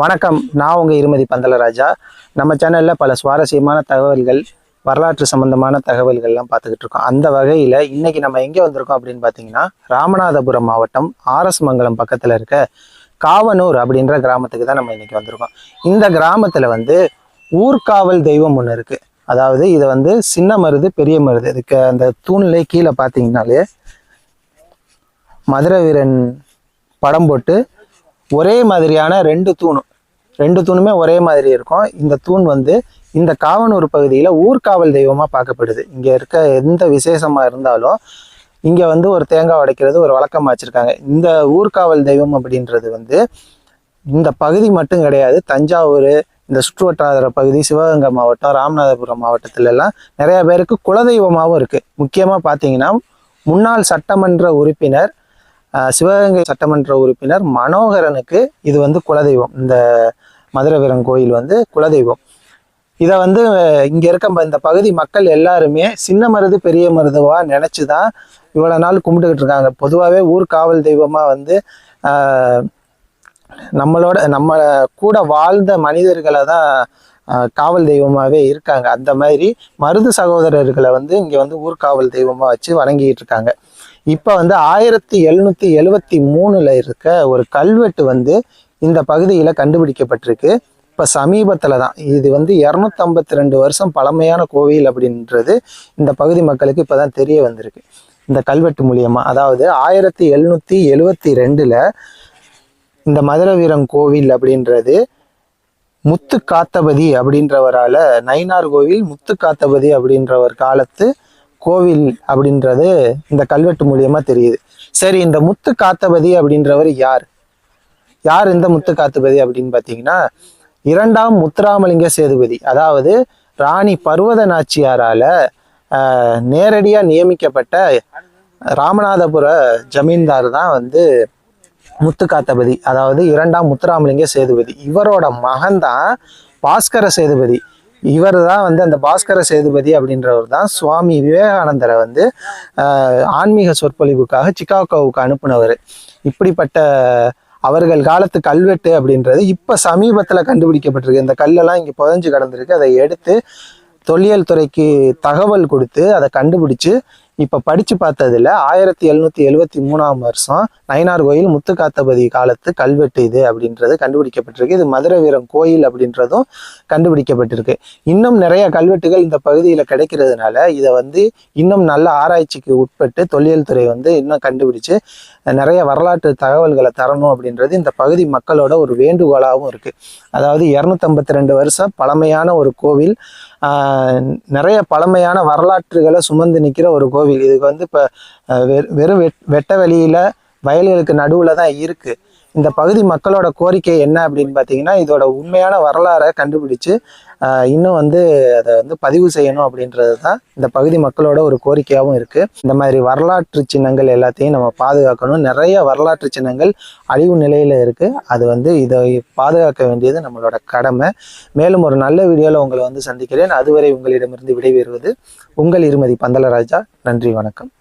வணக்கம். நான் உங்கள் இருமதி பந்தலராஜா. நம்ம சேனலில் பல சுவாரஸ்யமான தகவல்கள் வரலாற்று சம்பந்தமான தகவல்கள்லாம் பார்த்துக்கிட்டு இருக்கோம். அந்த வகையில் இன்னைக்கு நம்ம எங்கே வந்திருக்கோம் அப்படின்னு பார்த்தீங்கன்னா ராமநாதபுரம் மாவட்டம் ஆர்எஸ் மங்கலம் பக்கத்தில் இருக்க காவனூர் அப்படின்ற கிராமத்துக்கு தான் நம்ம இன்றைக்கி வந்திருக்கோம். இந்த கிராமத்தில் வந்து ஊர்காவல் தெய்வம் ஒன்று இருக்குது அதாவது இதை வந்து சின்ன மருது பெரிய மருது இதுக்கு அந்த தூண்லே கீழே பார்த்தீங்கன்னாலே மதுரை வீரன் படம் போட்டு ஒரே மாதிரியான ரெண்டு தூணும் ரெண்டு தூணுமே ஒரே மாதிரி இருக்கும். இந்த தூண் வந்து இந்த காவனூர் பகுதியில் ஊர்காவல் தெய்வமாக பார்க்கப்படுது. இங்கே இருக்க எந்த விசேஷமாக இருந்தாலும் இங்கே வந்து ஒரு தேங்காய் உடைக்கிறது ஒரு வழக்கமாக வச்சுருக்காங்க. இந்த ஊர்காவல் தெய்வம் அப்படின்றது வந்து இந்த பகுதி மட்டும் கிடையாது. தஞ்சாவூர் இந்த சுற்றுவட்டார பகுதி சிவகங்கை மாவட்டம் ராமநாதபுரம் மாவட்டத்துல எல்லாம் நிறைய பேருக்கு குலதெய்வமாகவும் இருக்குது முக்கியமாக பார்த்தீங்கன்னா முன்னாள் சட்டமன்ற உறுப்பினர் சிவகங்கை சட்டமன்ற உறுப்பினர் மனோகரனுக்கு இது வந்து குலதெய்வம். இந்த மதுரவீரன் கோயில் வந்து குலதெய்வம். இதை வந்து இங்கே இருக்க இந்த பகுதி மக்கள் எல்லாருமே சின்ன மருது பெரிய மருதுவா நினச்சி தான் இவ்வளோ நாள் கும்பிட்டுக்கிட்டு இருக்காங்க. பொதுவாகவே ஊர் காவல் தெய்வமாக வந்து நம்மளோட நம்ம கூட வாழ்ந்த மனிதர்களை தான் காவல் தெய்வமாகவே இருக்காங்க. அந்த மாதிரி மருது சகோதரர்களை வந்து இங்கே வந்து ஊர்காவல் தெய்வமாக வச்சு வணங்கிட்டு இருக்காங்க. இப்போ வந்து ஆயிரத்தி எழுநூற்றி எழுவத்தி மூணில் இருக்க ஒரு கல்வெட்டு வந்து இந்த பகுதியில் கண்டுபிடிக்கப்பட்டிருக்கு. இப்போ சமீபத்தில் தான் இது வந்து இரநூத்தம்பத்தி ரெண்டு வருஷம் பழமையான கோவில் அப்படின்றது இந்த பகுதி மக்களுக்கு இப்போ தான் தெரிய வந்திருக்கு. இந்த கல்வெட்டு மூலியமாக அதாவது ஆயிரத்தி எழுநூற்றி எழுவத்தி ரெண்டில் இந்த மதுரவீரன் கோவில் அப்படின்றது முத்து காத்தபதி அப்படின்றவரால் நயினார் கோவில் முத்து காத்தபதி அப்படின்றவர் காலத்து கோவில் அப்படின்றது இந்த கல்வெட்டு மூலியமா தெரியுது. சரி இந்த முத்து காத்தபதி அப்படின்றவர் யார்? யார் இந்த முத்து காத்தபதி அப்படின்னு பார்த்தீங்கன்னா இரண்டாம் முத்துராமலிங்க சேதுபதி. அதாவது ராணி பர்வத நாச்சியாரால நேரடியாக நேரடியா நியமிக்கப்பட்ட ராமநாதபுர ஜமீன்தார் தான் வந்து முத்துக்காத்தபதி அதாவது இரண்டாம் முத்துராமலிங்க சேதுபதி. இவரோட மகன் தான் பாஸ்கர சேதுபதி. இவர் தான் வந்து அந்த பாஸ்கர சேதுபதி அப்படின்றவர் தான் சுவாமி விவேகானந்தரை வந்து ஆன்மீக சொற்பொழிவுக்காக சிக்காகோவுக்கு அனுப்புனவர். இப்படிப்பட்ட அவர்கள் காலத்து கல்வெட்டு அப்படின்றது இப்போ சமீபத்தில் கண்டுபிடிக்கப்பட்டிருக்கு. இந்த கல்லெல்லாம் இங்கே புதஞ்சு கிடந்திருக்கு. அதை எடுத்து தொல்லியல் துறைக்கு தகவல் கொடுத்து அதை கண்டுபிடிச்சு இப்போ படித்து பார்த்ததுல ஆயிரத்தி எழுநூற்றி எழுவத்தி மூணாம் வருஷம் நயினார் கோயில் முத்துக்காத்தபதி காலத்து கல்வெட்டு இது அப்படின்றது கண்டுபிடிக்கப்பட்டிருக்கு. இது மதுரை வீரம் கோயில் அப்படின்றதும் கண்டுபிடிக்கப்பட்டிருக்கு. இன்னும் நிறைய கல்வெட்டுகள் இந்த பகுதியில் கிடைக்கிறதுனால இதை வந்து இன்னும் நல்ல ஆராய்ச்சிக்கு உட்பட்டு தொல்லியல் துறை வந்து இன்னும் கண்டுபிடிச்சு நிறைய வரலாற்று தகவல்களை தரணும் அப்படின்றது இந்த பகுதி மக்களோட ஒரு வேண்டுகோளாகவும் இருக்குது அதாவது இரநூத்தம்பத்தி ரெண்டு வருஷம் பழமையான ஒரு கோவில் நிறைய பழமையான வரலாற்றுகளை சுமந்து நிற்கிற ஒரு கோவில் இதுக்கு வந்து இப்போ வெறும் வெட் வெட்ட வெளியில் வயல்களுக்கு நடுவில் தான் இருக்குது இந்த பகுதி மக்களோட கோரிக்கை என்ன அப்படின்னு பார்த்தீங்கன்னா இதோட உண்மையான வரலாறை கண்டுபிடிச்சு இன்னும் வந்து அதை வந்து பதிவு செய்யணும் அப்படின்றது தான் இந்த பகுதி மக்களோட ஒரு கோரிக்கையாகவும் இருக்குது இந்த மாதிரி வரலாற்று சின்னங்கள் எல்லாத்தையும் நம்ம பாதுகாக்கணும். நிறைய வரலாற்று சின்னங்கள் அழிவு நிலையில் இருக்குது அது வந்து இதை பாதுகாக்க வேண்டியது நம்மளோட கடமை. மேலும் ஒரு நல்ல வீடியோவில் உங்களை வந்து சந்திக்கிறேன். அதுவரை உங்களிடமிருந்து விடைபெறுவது உங்கள் இருமதி பந்தலராஜா. நன்றி வணக்கம்.